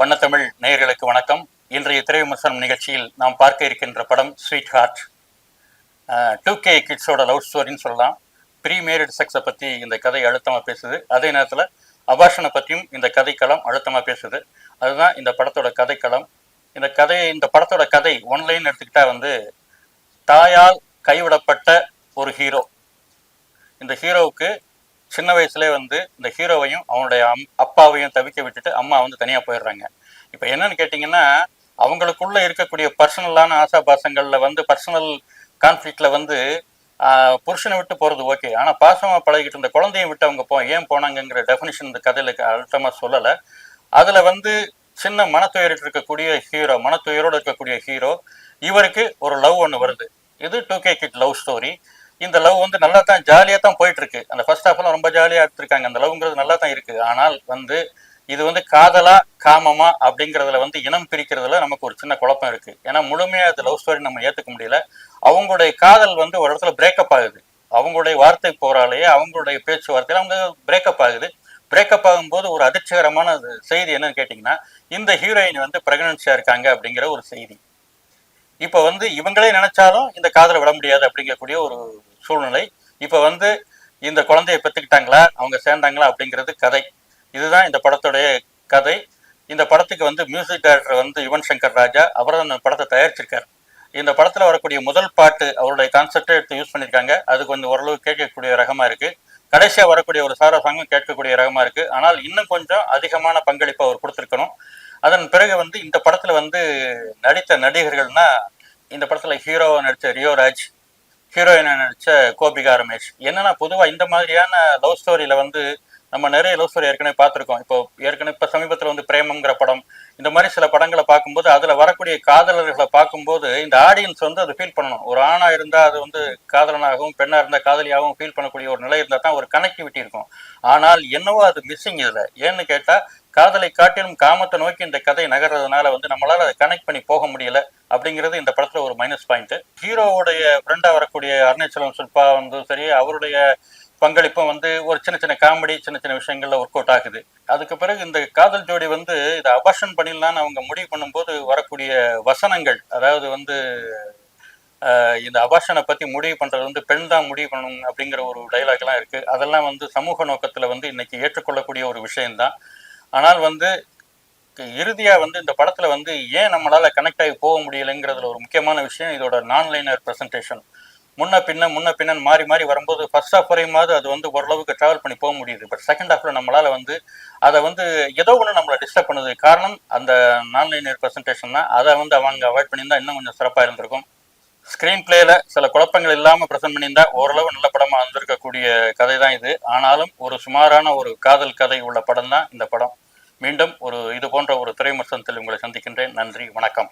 வண்ணத்தமிழ் நேயர்களுக்கு வணக்கம். இன்றைய திரை விமர்சனம் நிகழ்ச்சியில் நாம் பார்க்க இருக்கின்ற படம் ஸ்வீட் ஹார்ட் டூ கே கிட்ஸோட லவ் ஸ்டோரின்னு சொல்லலாம். ப்ரீ மேரிட் செக்ஸை பற்றி இந்த கதை அழுத்தமாக பேசுது. அதே நேரத்தில் அபாஷனை பற்றியும் இந்த கதைக்களம் அழுத்தமாக பேசுது. அதுதான் இந்த படத்தோட கதைக்களம். இந்த கதை இந்த படத்தோட கதை ஒன்லைன் எடுத்துக்கிட்டா வந்து தாயால் கைவிடப்பட்ட ஒரு ஹீரோ இந்த ஹீரோவுக்கு சின்ன வயசுலேயே வந்து இந்த ஹீரோவையும் அவனுடைய அம் அப்பாவையும் தவிக்க விட்டுட்டு அம்மா வந்து தனியாக போயிடுறாங்க. இப்போ என்னன்னு கேட்டிங்கன்னா அவங்களுக்குள்ள இருக்கக்கூடிய பர்சனலான ஆசாபாசங்களில் வந்து பர்சனல் கான்ஃப்ளிக்டில் வந்து புருஷனை விட்டு போகிறது ஓகே. ஆனால் பாசமாக பழகிட்டு இருந்த குழந்தையும் விட்டு அவங்க போ ஏன் போனாங்கங்கிற டெஃபினிஷன் இந்த கதையில் அழுத்தமாக சொல்லலை. அதில் வந்து சின்ன மனத்துயரிட்டு இருக்கக்கூடிய ஹீரோ மனத்துயரோடு இருக்கக்கூடிய ஹீரோ இவருக்கு ஒரு லவ் ஒன்று வருது. இது two K kid love story. இந்த லவ் வந்து நல்லா தான் ஜாலியாக தான் போயிட்டு இருக்கு அந்த ஃபர்ஸ்ட் ஹாஃப்லாம் ரொம்ப ஜாலியாக எடுத்திருக்காங்க. அந்த லவ்ங்கிறது நல்லா தான் இருக்கு. ஆனால் வந்து இது வந்து காதலா காமமா அப்படிங்கிறதுல வந்து இனம் பிரிக்கிறதுல நமக்கு ஒரு சின்ன குழப்பம் இருக்கு. ஏன்னா முழுமையா அது லவ் ஸ்டோரி நம்ம ஏத்துக்க முடியல. அவங்களுடைய காதல் வந்து ஒரு இடத்துல பிரேக்கப் ஆகுது. அவங்களுடைய வார்த்தை போராலேயே அவங்களுடைய பேச்சுவார்த்தையில அவங்க பிரேக்கப் ஆகுது. பிரேக்கப் ஆகும்போது ஒரு அதிர்ச்சிகரமான செய்தி என்னன்னு கேட்டிங்கன்னா இந்த ஹீரோயின் வந்து பிரெக்னன்சியா இருக்காங்க அப்படிங்கிற ஒரு செய்தி. இப்போ வந்து இவங்களே நினைச்சாலும் இந்த காதலை விட முடியாது அப்படிங்கக்கூடிய ஒரு சூழ்நிலை. இப்போ வந்து இந்த குழந்தைய பெற்றுக்கிட்டாங்களா? அவங்க சேர்ந்தாங்களா? அப்படிங்கிறது கதை. இதுதான் இந்த படத்துடைய கதை. இந்த படத்துக்கு வந்து மியூசிக் டைரக்டர் வந்து யுவன் சங்கர் ராஜா. அவர் தான் இந்த படத்தை தயாரிச்சிருக்கார். இந்த படத்தில் வரக்கூடிய முதல் பாட்டு அவருடைய கான்செப்டை எடுத்து யூஸ் பண்ணியிருக்காங்க. அது கொஞ்சம் ஓரளவு கேட்கக்கூடிய ரகமாக இருக்கு. கடைசியாக வரக்கூடிய ஒரு சார சாங்கும் கேட்கக்கூடிய ரகமாக இருக்கு. ஆனால் இன்னும் கொஞ்சம் அதிகமான பங்களிப்பு அவர் கொடுத்துருக்கணும். அதன் பிறகு வந்து இந்த படத்தில் வந்து நடித்த நடிகர்கள்னா இந்த படத்தில் ஹீரோவாக நடித்த ரியோராஜ் ஹீரோயினை நடிச்ச கோபிகா ரமேஷ். என்னன்னா பொதுவா இந்த மாதிரியான லவ் ஸ்டோரியில வந்து நம்ம நிறைய லவ் ஸ்டோரி ஏற்கனவே பார்த்துருக்கோம். இப்போ ஏற்கனவே இப்போ சமீபத்தில் வந்து பிரேமங்கிற படம் இந்த மாதிரி சில படங்களை பார்க்கும்போது அதில் வரக்கூடிய காதலர்களை பார்க்கும்போது இந்த ஆடியன்ஸ் வந்து அதை ஃபீல் பண்ணணும். ஒரு ஆணாக இருந்தால் அது வந்து காதலனாகவும் பெண்ணாக இருந்தால் காதலியாகவும் ஃபீல் பண்ணக்கூடிய ஒரு நிலை இருந்தால் தான் ஒரு கனெக்டிவிட்டி இருக்கும். ஆனால் என்னவோ அது மிஸ்ஸிங் இதில். ஏன்னு கேட்டால் காதலை காட்டிலும் காமத்தை நோக்கி இந்த கதை நகர்றதுனால வந்து நம்மளால அதை கனெக்ட் பண்ணி போக முடியல அப்படிங்கிறது இந்த படத்துல ஒரு மைனஸ் பாயிண்ட் ஹீரோவுடைய ஃப்ரெண்டா வரக்கூடிய அருணாச்சலம் சுல்பா வந்து சரி அவருடைய பங்களிப்பும் வந்து ஒரு சின்ன சின்ன காமெடி சின்ன சின்ன விஷயங்கள்ல ஒர்க் அவுட் ஆகுது. அதுக்கு பிறகு இந்த காதல் ஜோடி வந்து இதை அபாஷன் பண்ணிடலான்னு அவங்க முடிவு பண்ணும்போது வரக்கூடிய வசனங்கள் அதாவது வந்து இந்த அபாஷனை பத்தி முடிவு பண்றது வந்து பெண் தான் முடிவு பண்ணணும் அப்படிங்கிற ஒரு டைலாக் எல்லாம் இருக்கு. அதெல்லாம் வந்து சமூக நோக்கத்துல வந்து இன்னைக்கு ஏற்றுக்கொள்ளக்கூடிய ஒரு விஷயம்தான். ஆனால் வந்து இறுதியா வந்து இந்த படத்துல வந்து ஏன் நம்மளால கனெக்ட் ஆகி போக முடியலைங்கிறதுல ஒரு முக்கியமான விஷயம் இதோட நான் லைனர் பிரசன்டேஷன் முன்ன பின்ன முன்ன பின்னன்னு மாறி மாறி வரும்போது ஃபர்ஸ்ட் ஆஃப் வரையுமாவது அது வந்து ஓரளவுக்கு டிராவல் பண்ணி போக முடியுது. பட் செகண்ட் ஆஃப்ல நம்மளால வந்து அதை வந்து ஏதோ ஒன்று நம்மளை டிஸ்டர்ப் பண்ணுது. காரணம் அந்த நான்லைனர் பிரசன்டேஷன் தான். அதை வந்து அவங்க அவாய்ட் பண்ணியிருந்தா இன்னும் கொஞ்சம் சிறப்பாக இருந்திருக்கும். ஸ்க்ரீன் பிளேல சில குழப்பங்கள் இல்லாமல் ப்ரெசென்ட் பண்ணியிருந்தா ஓரளவு நல்ல படமாக வந்திருக்கக்கூடிய கதை தான் இது. ஆனாலும் ஒரு சுமாரான ஒரு காதல் கதை உள்ள படம் தான் இந்த படம். மீண்டும் ஒரு இது போன்ற ஒரு திரைமர்சனத்தில் உங்களை சந்திக்கின்றேன். நன்றி. வணக்கம்.